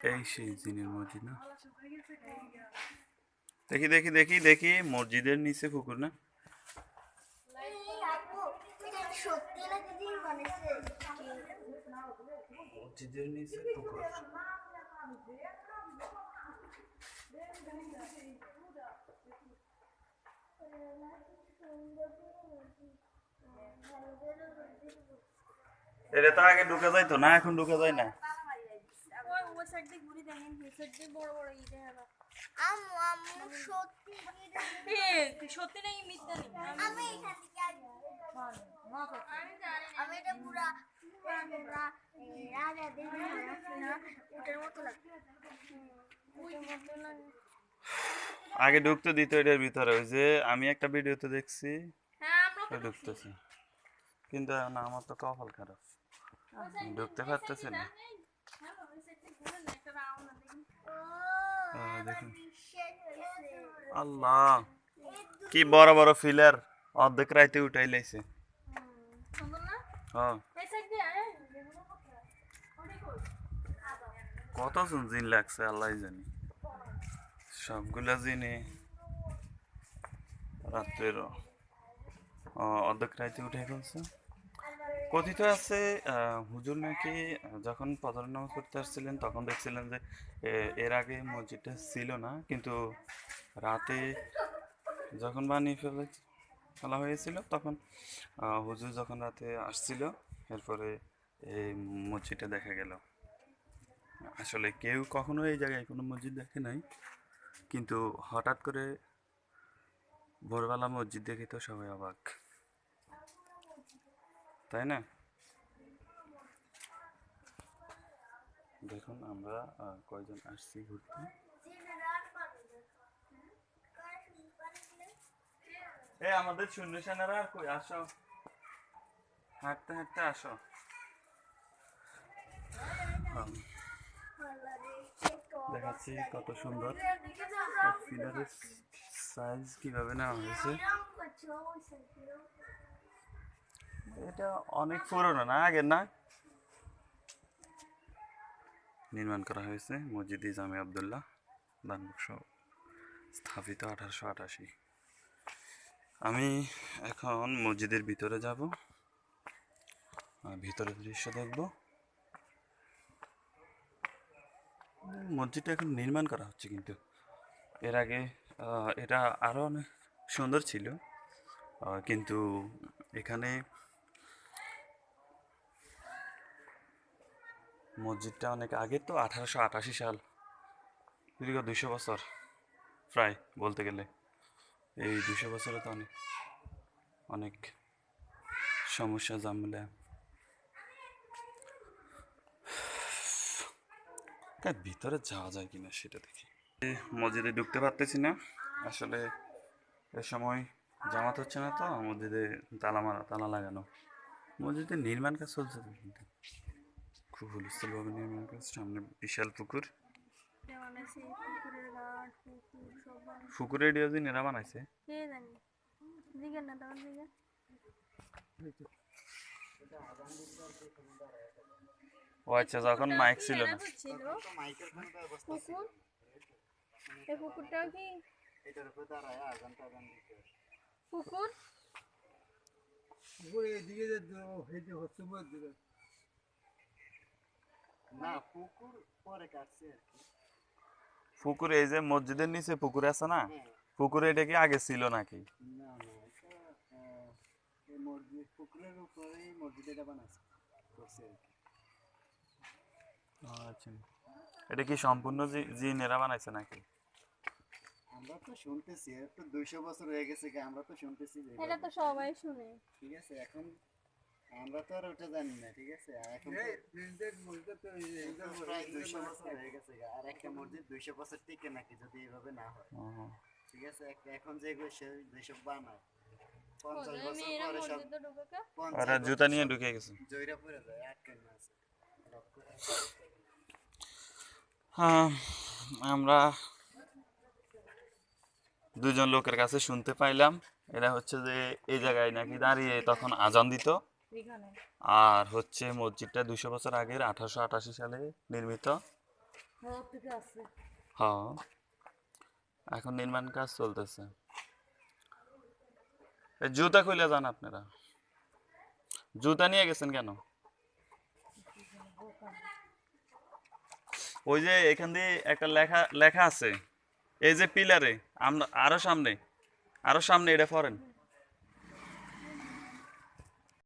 এই সেই জিনের মসজিদ না? দেখি দেখি দেখি দেখি, মসজিদের নিচে পুকুর না? মসজিদের নিচে এটা তো আগে ঢুকে যাইতো না, এখন ঢুকে যায় না? দেখেন বড় বড় আম্মু আম্মু সত্যি সত্যি নাকি মিথ্যা নেই আমি এখান থেকে আমি এটা পুরা পুরা পুরা এই না। উটের মতো লাগে উটের মতো লাগে। আগে ঢুকতে দিত এটার ভিতরে ওই যে আমি একটা ভিডিওতে দেখছি হ্যাঁ ঢুকতেছে। কিন্তু না আমার তো কপাল খারাপ। ঢুকতে পারতেছি না। আল্লাহ, কি বড় বড় ফিলার অর্ধেক রাইতে উঠাই লাইছে। হ্যাঁ। কত জন লাগছে আল্লাহ জানি। সবগুলা জিনে রাত্রের অর্ধেক রাইতে উঠে ফেলছে। কথিত আছে হুজুর নাকি যখন ফজর নামাজ পড়তে আসছিলেন, তখন দেখছিলেন যে এর আগে মসজিদটা ছিল না, কিন্তু রাতে যখন বানিয়ে ফেলে, ফেলা হয়েছিল, তখন হুজুর যখন রাতে আসছিল, এরপরে এই মসজিদটা দেখা গেল। আসলে কেউ কখনো এই জায়গায় কোনো মসজিদ দেখে নাই, কিন্তু হঠাৎ করে ভোরবেলা মসজিদ দেখে তো সবাই অবাক। তাই না? দেখুন, আমরা কয়জন আসছি ঘুরতে? এ, আমাদের শূন্য সেনারা আর কই? আসো। হাঁটতে হাঁটতে আসো। দেখাচ্ছি কত সুন্দর। সাইজ কীভাবে নেওয়া হয়েছে? এটা অনেক পুরনো না, আগের না? নির্মাণ করা হয়েছে মসজিদ ইজামে আবদুল্লাহ দানবক্স স্থাপিত আঠারোশো আটাশি। আমি এখন মসজিদের ভিতরে যাব ভিতরের দৃশ্য দেখব। মসজিদটা এখন নির্মাণ করা হচ্ছে কিন্তু। এর আগে এটা আরও অনেক সুন্দর ছিল কিন্তু এখানে মসজিদটা অনেক আগে তো, আঠারোশো আটাশি সাল। দীর্ঘ দুশো বছর, প্রায় বলতে গেলে। এই দুশো বছরে তো অনেক অনেক সমস্যা জামলা তার ভিতরে যাওয়া যায় কিনা সেটা দেখি। মসজিদে ঢুকতে পারতেছি না। আসলে এ সময় জামাত হচ্ছে না তো, মসজিদে তালা মারা, তালা লাগানো। মসজিদের নির্মাণ কাজ চলছে তো কিন্তু। খুব হুলস্থুলভাবে নির্মাণ কাজ সামনে বিশাল পুকুর। পুকুর ডিওজিন এরা বানাইছে। ও আচ্ছা যখন মাইক ছিল না। পুকুর এই পুকুরটাও কি? পুকুর? উপরে এদিকে যে দ- এই যে হচ্ছে না পুকুর পরে কাটছে আর কি। পুকুর এই যে মসজিদের নিচে পুকুর আছে না হ্যাঁ। পুকুরে এটা কি আগে ছিল নাকি? না না এটা এই মসজিদ পুকুরের উপরেই মসজিদ এটা বানাচ্ছে করছে কি। আচ্ছা। এটা কি সম্পূর্ণ জি- জিনেরা বানাইছে নাকি? আমরা তো শুনতেছি তো দুইশো বছর হয়ে গেছে কি আমরা তো শুনতেছি যে এটা তো সবাই শুনে। ঠিক আছে এখন আমরা তো আর ওটা জানি না ঠিক আছে? আর এখন প্রায় দুইশো বছর হয়ে গেছে আর একটা মসজিদ দুইশো বছর টিকে নাকি যদি এভাবে না হয়? ঠিক আছে? এখন যেগুলো সে যেসব বানায় ওরা জুতা নিয়ে ঢুকে গেছে। জয়রা পরে যায় আটকে না আছে? হ্যাঁ আমরা দুজন লোকের কাছে শুনতে পাইলাম। এরা হচ্ছে যে এই জায়গায় নাকি দাঁড়িয়ে তখন আজান দিত। আর হচ্ছে মসজিদটা দুশো বছর আগের আঠারোশো আটাশি সালে নির্মিত। হ্যাঁ এখন নির্মাণ কাজ চলতেছে। জুতা খুলে যান আপনারা। জুতা নিয়ে গেছেন কেন? ওই যে এখান দিয়ে একটা লেখা লেখা আছে। এই যে পিলারে আমরা আরও সামনে আরও সামনে এটা পড়েন